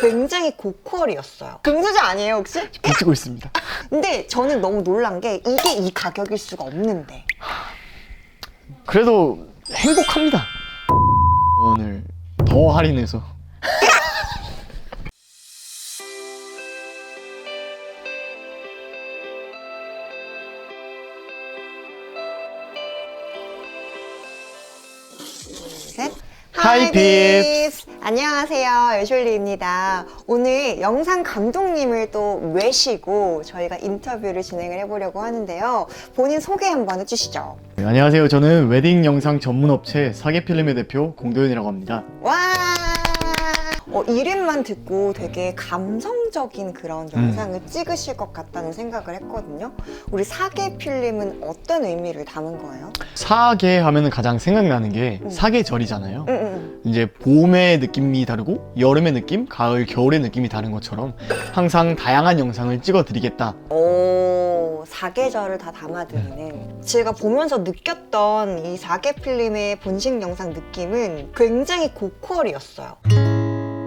굉장히 고퀄이었어요. 금수저 아니에요 혹시? 비치고 있습니다. 근데 저는 너무 놀란 게 이게 이 가격일 수가 없는데 그래도 행복합니다. 오늘 더 할인해서 셋. 하이, 하이 빕스. 안녕하세요. 여졸리입니다. 오늘 영상 감독님을 또 외시고 저희가 인터뷰를 진행을 해보려고 하는데요. 본인 소개 한번 해주시죠. 네, 안녕하세요. 저는 웨딩 영상 전문 업체 사계필름의 대표 공도현이라고 합니다. 와! 어, 이름만 듣고 되게 감성적인 그런 음. 영상을 찍으실 것 같다는 생각을 했거든요. 우리 사계 필름은 어떤 의미를 담은 거예요? 사계 하면은 가장 생각나는 게 음. 사계절이잖아요. 응, 응. 이제 봄의 느낌이 다르고 여름의 느낌, 가을, 겨울의 느낌이 다른 것처럼 항상 다양한 영상을 찍어드리겠다. 오, 사계절을 다 담아드리는. 제가 보면서 느꼈던 이 사계 필름의 본식 영상 느낌은 굉장히 고퀄이었어요.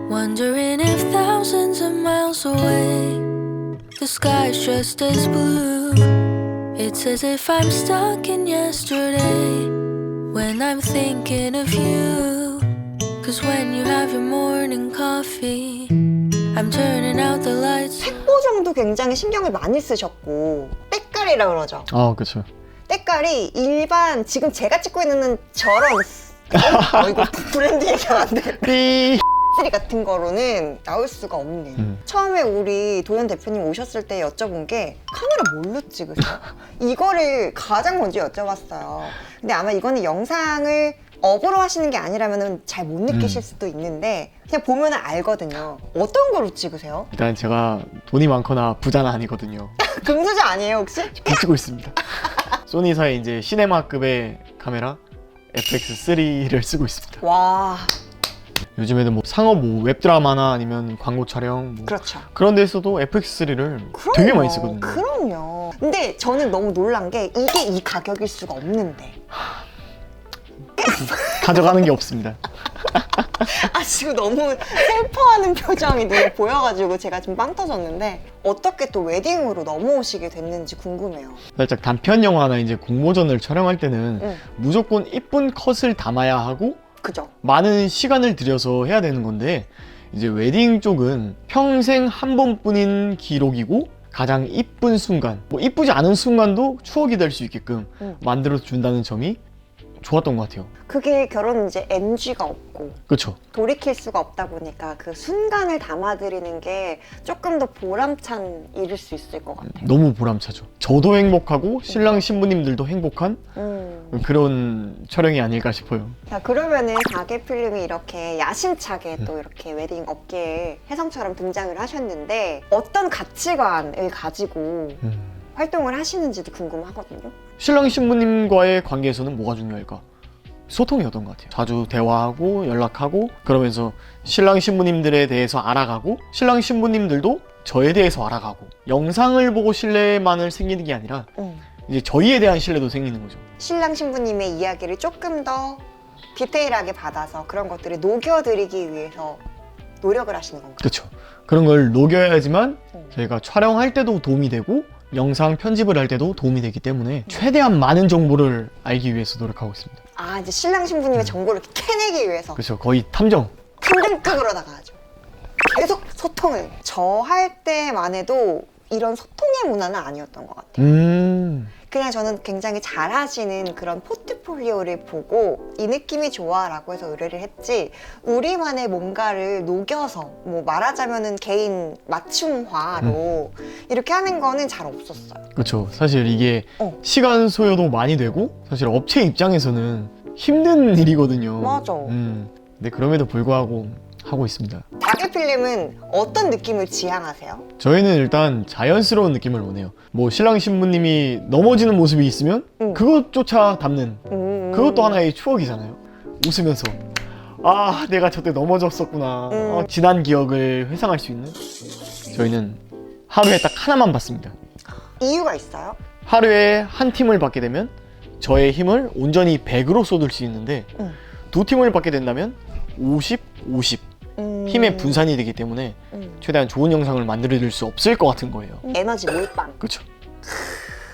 Wondering if thousands of miles away, the sky's just as blue. It's as if I'm stuck in yesterday when I'm thinking of you. Cause when you have your morning coffee, I'm turning out the lights. 색보정도 굉장히 신경을 많이 쓰셨고, 때깔이라 그러죠. 아, 그렇죠. 때깔이 일반 지금 제가 찍고 있는 저런 어, 이거 브랜드 얘기하면 안 돼. 삐. 쓰리 같은 거로는 나올 수가 없네. 음. 처음에 우리 도현 대표님 오셨을 때 여쭤본 게 카메라 뭘로 찍으세요? 이거를 가장 먼저 여쭤봤어요. 근데 아마 이거는 영상을 업으로 하시는 게 아니라면 잘 못 느끼실 음. 수도 있는데 그냥 보면 알거든요. 어떤 거로 찍으세요? 일단 제가 돈이 많거나 부자는 아니거든요. 금수저 아니에요 혹시? 비치고 있습니다. 소니사의 이제 시네마급의 카메라 FX3를 쓰고 있습니다. 와 요즘에는 뭐 상업 뭐 웹드라마나 아니면 광고 촬영 뭐 그렇죠. 그런 데서도 FX3를 그럼요. 되게 많이 쓰거든요. 그럼요. 근데 저는 너무 놀란 게 이게 이 가격일 수가 없는데. 가져가는 게 없습니다. 아 지금 너무 슬퍼하는 표정이 눈에 보여가지고 제가 좀빵 터졌는데 어떻게 또 웨딩으로 넘어오시게 됐는지 궁금해요. 살짝 단편 영화나 이제 공모전을 촬영할 때는 응. 무조건 이쁜 컷을 담아야 하고 그죠? 많은 시간을 들여서 해야 되는 건데 이제 웨딩 쪽은 평생 한 번뿐인 기록이고 가장 이쁜 순간 뭐 이쁘지 않은 순간도 추억이 될 수 있게끔 응. 만들어 준다는 점이 좋았던 것 같아요. 그게 결혼은 이제 NG가 없고 그렇죠. 돌이킬 수가 없다 보니까 그 순간을 담아드리는 게 조금 더 보람찬 일일 수 있을 것 같아요. 너무 보람차죠. 저도 행복하고 신랑 신부님들도 행복한 음. 그런 촬영이 아닐까 싶어요. 자 그러면은 가게 필름이 이렇게 야심차게 네. 또 이렇게 웨딩 업계에 혜성처럼 등장을 하셨는데 어떤 가치관을 가지고 음. 활동을 하시는지도 궁금하거든요. 신랑 신부님과의 관계에서는 뭐가 중요할까? 소통이었던 것 같아요. 자주 대화하고 연락하고 그러면서 신랑 신부님들에 대해서 알아가고 신랑 신부님들도 저에 대해서 알아가고 영상을 보고 신뢰만을 생기는 게 아니라 음. 이제 저희에 대한 신뢰도 생기는 거죠. 신랑 신부님의 이야기를 조금 더 디테일하게 받아서 그런 것들을 녹여드리기 위해서 노력을 하시는 건가요? 그렇죠. 그런 걸 녹여야지만 음. 저희가 촬영할 때도 도움이 되고 영상 편집을 할 때도 도움이 되기 때문에 최대한 많은 정보를 알기 위해서 노력하고 있습니다. 아 이제 신랑 신부님의 정보를 캐내기 위해서 그렇죠. 거의 탐정. 탐정급으로 나가죠. 계속 소통을. 저 할 때만 해도 이런 소통의 문화는 아니었던 것 같아요. 음. 그냥 저는 굉장히 잘하시는 그런 포트폴리오를 보고 이 느낌이 좋아라고 해서 의뢰를 했지 우리만의 뭔가를 녹여서 뭐 말하자면은 개인 맞춤화로 이렇게 하는 거는 잘 없었어요. 그렇죠. 사실 이게 어. 시간 소요도 많이 되고 사실 업체 입장에서는 힘든 일이거든요. 맞아. 음. 근데 그럼에도 불구하고 하고 있습니다. 가게 필름은 어떤 느낌을 지향하세요? 저희는 일단 자연스러운 느낌을 원해요. 뭐 신랑 신부님이 넘어지는 모습이 있으면 응. 그것조차 담는 음. 그것도 하나의 추억이잖아요. 웃으면서 아 내가 저때 넘어졌었구나. 음. 어, 지난 기억을 회상할 수 있는. 저희는 하루에 딱 하나만 받습니다. 이유가 있어요? 하루에 한 팀을 받게 되면 저의 힘을 온전히 100으로 쏟을 수 있는데 응. 두 팀을 받게 된다면 50, 50 음. 힘의 분산이 되기 때문에 음. 최대한 좋은 영상을 만들어낼 수 없을 것 같은 거예요. 에너지 몰빵. 그렇죠.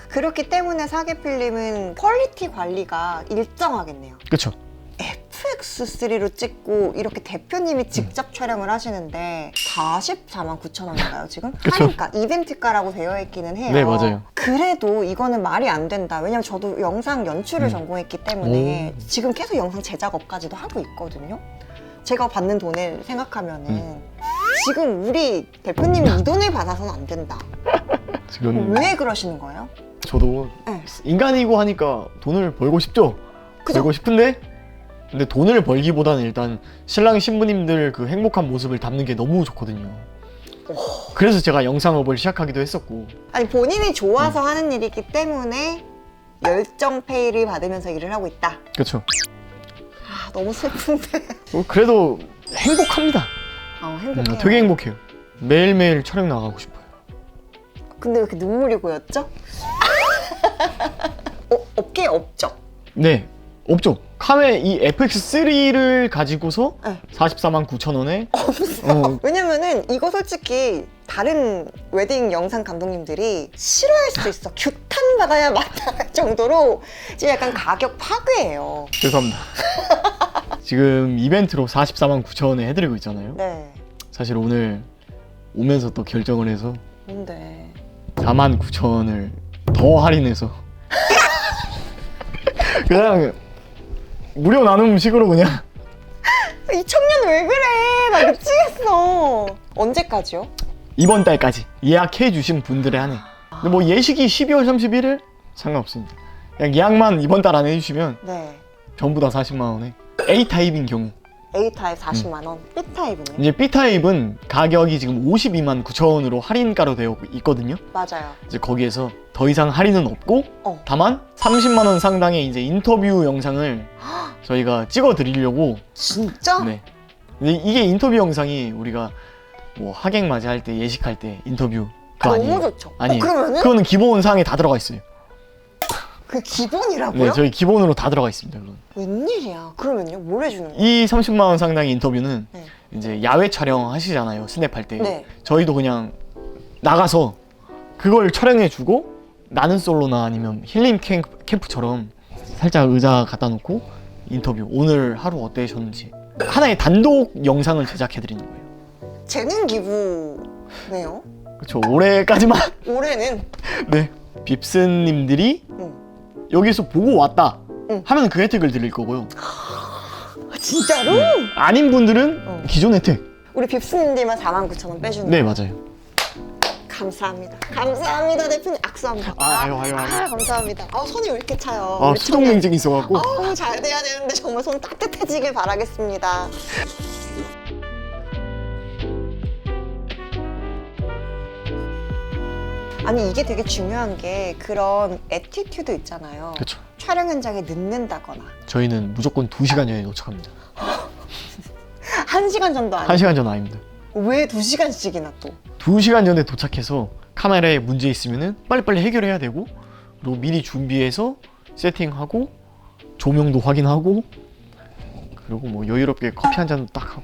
그렇기 때문에 사계 필름은 퀄리티 관리가 일정하겠네요. 그렇죠. FX3로 찍고 이렇게 대표님이 직접 촬영을 하시는데 44만 9천 원인가요 지금? 그쵸. 하니까 이벤트가라고 되어 있기는 해요. 네, 맞아요. 그래도 이거는 말이 안 된다. 왜냐면 저도 영상 연출을 음. 전공했기 때문에 지금 계속 영상 제작업까지도 하고 있거든요. 제가 받는 돈을 생각하면은 음. 지금 우리 대표님이 이 돈을 받아서는 안 된다. 지금 왜 그러시는 거예요? 저도 네. 인간이고 하니까 돈을 벌고 싶죠. 그죠? 벌고 싶은데 근데 돈을 벌기보다는 일단 신랑 신부님들 그 행복한 모습을 담는 게 너무 좋거든요. 그래서 제가 영상업을 시작하기도 했었고 아니 본인이 음. 좋아서 하는 일이기 때문에 열정 페이를 받으면서 일을 하고 있다. 그렇죠. 아 너무 슬픈데. 뭐 그래도 행복합니다. 어 음, 행복해요. 되게 행복해요. 매일매일 촬영 나가고 싶어요. 근데 왜 이렇게 눈물이 고였죠? 어, 업계 없죠? 네, 없죠. 카메 이 FX3를 가지고서 네. 44만 9천 원에 없어. 어. 왜냐면은 이거 솔직히 다른 웨딩 영상 감독님들이 싫어할 수도 있어. 규탄 받아야 마땅할 정도로 지금 약간 가격 파괴예요. 죄송합니다. 지금 이벤트로 44만 9천 원에 해드리고 있잖아요. 네. 사실 오늘 오면서 또 결정을 해서 뭔데? 4만 9천 원을 더 할인해서 그냥 무료 나눔 식으로 그냥 이 청년 왜 그래? 나 미치겠어. 언제까지요? 이번 달까지 예약해 주신 분들의 한해. 근데 뭐 예식이 12월 31일 상관없습니다. 그냥 예약만 이번 달 안에 해주시면 네. 전부 다 40만 원에 A 타입인 경우 A 타입 40만 원, B 타입은요? 이제 B 타입은 가격이 지금 52만 9천 원으로 할인가로 되어 있거든요. 맞아요. 이제 거기에서 더 이상 할인은 없고 어. 다만 30만 원 상당의 이제 인터뷰 영상을 저희가 찍어 드리려고 진짜? 네. 근데 이게 인터뷰 영상이 우리가 뭐 하객 맞이할 때 예식할 때 인터뷰 그거 너무 아니에요. 좋죠. 아니에요. 어, 그러면은 그거는 기본 사항에 다 들어가 있어요. 그 기본이라고요? 네, 저희 기본으로 다 들어가 있습니다. 그건. 웬일이야? 그러면요? 뭘 해주는 거예요? 이 30만 원 상당의 인터뷰는 네. 이제 야외 촬영 하시잖아요. 스냅할 때. 네. 저희도 그냥 나가서 그걸 촬영해 주고 나는 솔로나 아니면 힐링 캠프, 캠프처럼 살짝 의자 갖다 놓고 인터뷰 오늘 하루 어떠셨는지 하나의 단독 영상을 제작해 드리는 거예요. 재능 기부네요. 그렇죠. 올해까지만 올해는 네. 빕스님들이 응. 여기서 보고 왔다 응. 하면 그 혜택을 드릴 거고요. 아, 진짜로? 아닌 분들은 어. 기존 혜택. 우리 빕스님들만 49,000원 빼주는 네, 거. 맞아요. 감사합니다. 감사합니다, 대표님. 악수합니다. 아, 아유, 아유, 아유. 아, 감사합니다. 아, 손이 왜 이렇게 차요? 아, 우리 있어갖고. 청년. 아우, 잘 돼야 되는데 정말 손 따뜻해지길 바라겠습니다. 아니 이게 되게 중요한 게 그런 애티튜드 있잖아요. 그렇죠. 촬영 현장에 늦는다거나 저희는 무조건 2시간 전에 도착합니다. 한 시간 전도 아니고 1시간 전 아닙니다. 왜 두 시간씩이나 또? 2시간 전에 도착해서 카메라에 문제 있으면은 빨리빨리 해결해야 되고 그리고 미리 준비해서 세팅하고 조명도 확인하고 그리고 뭐 여유롭게 커피 한 잔 딱 하고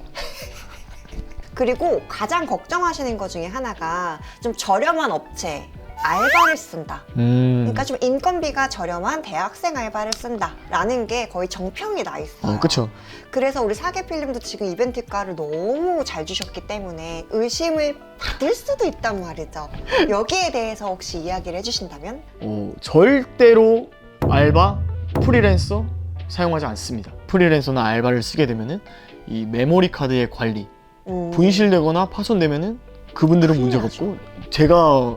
그리고 가장 걱정하시는 것 중에 하나가 좀 저렴한 업체 알바를 쓴다. 음. 그러니까 좀 인건비가 저렴한 대학생 알바를 쓴다라는 게 거의 정평이 나 있어요. 어, 그쵸. 그래서 우리 사계 필름도 지금 이벤트가를 너무 잘 주셨기 때문에 의심을 받을 수도 있단 말이죠. 여기에 대해서 혹시 이야기를 해주신다면? 어, 절대로 알바, 프리랜서 사용하지 않습니다. 프리랜서나 알바를 쓰게 되면은 이 메모리 카드의 관리, 음, 분실되거나 파손되면은 그분들은 문제가 나죠. 없고 제가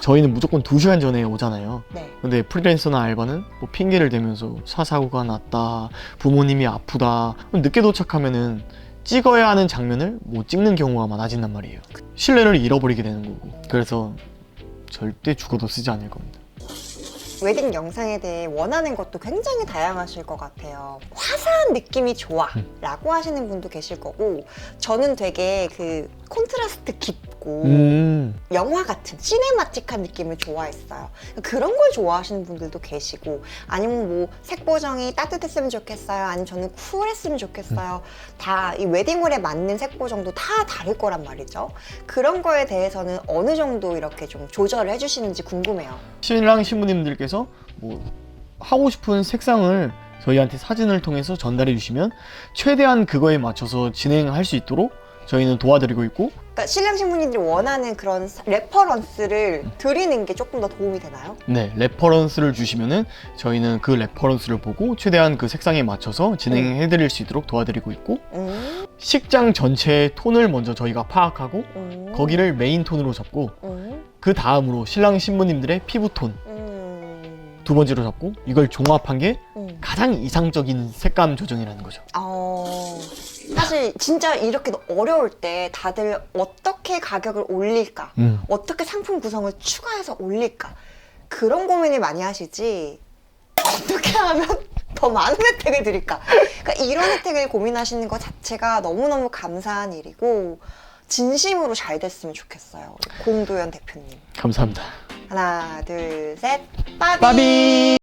저희는 무조건 2시간 전에 오잖아요. 네. 근데 프리랜서나 알바는 뭐 핑계를 대면서 차 사고가 났다, 부모님이 아프다, 늦게 도착하면은 찍어야 하는 장면을 못 찍는 경우가 많아진단 말이에요. 신뢰를 잃어버리게 되는 거고. 그래서 절대 죽어도 쓰지 않을 겁니다. 웨딩 영상에 대해 원하는 것도 굉장히 다양하실 것 같아요. 화사한 느낌이 좋아 음. 라고 하시는 분도 계실 거고 저는 되게 그 콘트라스트 깊 고 있고 음. 영화 같은 시네마틱한 느낌을 좋아했어요. 그런 걸 좋아하시는 분들도 계시고 아니면 뭐 색 보정이 따뜻했으면 좋겠어요. 아니면 저는 쿨했으면 좋겠어요. 다 이 웨딩홀에 맞는 색 보정도 다 다를 거란 말이죠. 그런 거에 대해서는 어느 정도 이렇게 좀 조절을 해주시는지 궁금해요. 신랑 신부님들께서 뭐 하고 싶은 색상을 저희한테 사진을 통해서 전달해 주시면 최대한 그거에 맞춰서 진행할 수 있도록 저희는 도와드리고 있고 그러니까 신랑 신부님들이 원하는 그런 사- 레퍼런스를 드리는 게 조금 더 도움이 되나요? 네 레퍼런스를 주시면은 저희는 그 레퍼런스를 보고 최대한 그 색상에 맞춰서 진행해 드릴 수 있도록 도와드리고 있고 음, 식장 전체의 톤을 먼저 저희가 파악하고 음, 거기를 메인 톤으로 잡고 음, 그 다음으로 신랑 신부님들의 피부톤 음, 두 번째로 잡고 이걸 종합한 게 음. 가장 이상적인 색감 조정이라는 거죠. 어, 사실 진짜 이렇게 어려울 때 다들 어떻게 가격을 올릴까? 음. 어떻게 상품 구성을 추가해서 올릴까? 그런 고민을 많이 하시지. 어떻게 하면 더 많은 혜택을 드릴까? 그러니까 이런 혜택을 고민하시는 것 자체가 너무너무 감사한 일이고 진심으로 잘 됐으면 좋겠어요. 공도현 대표님. 감사합니다. 하나, 둘, 셋. 빠비! 빠비!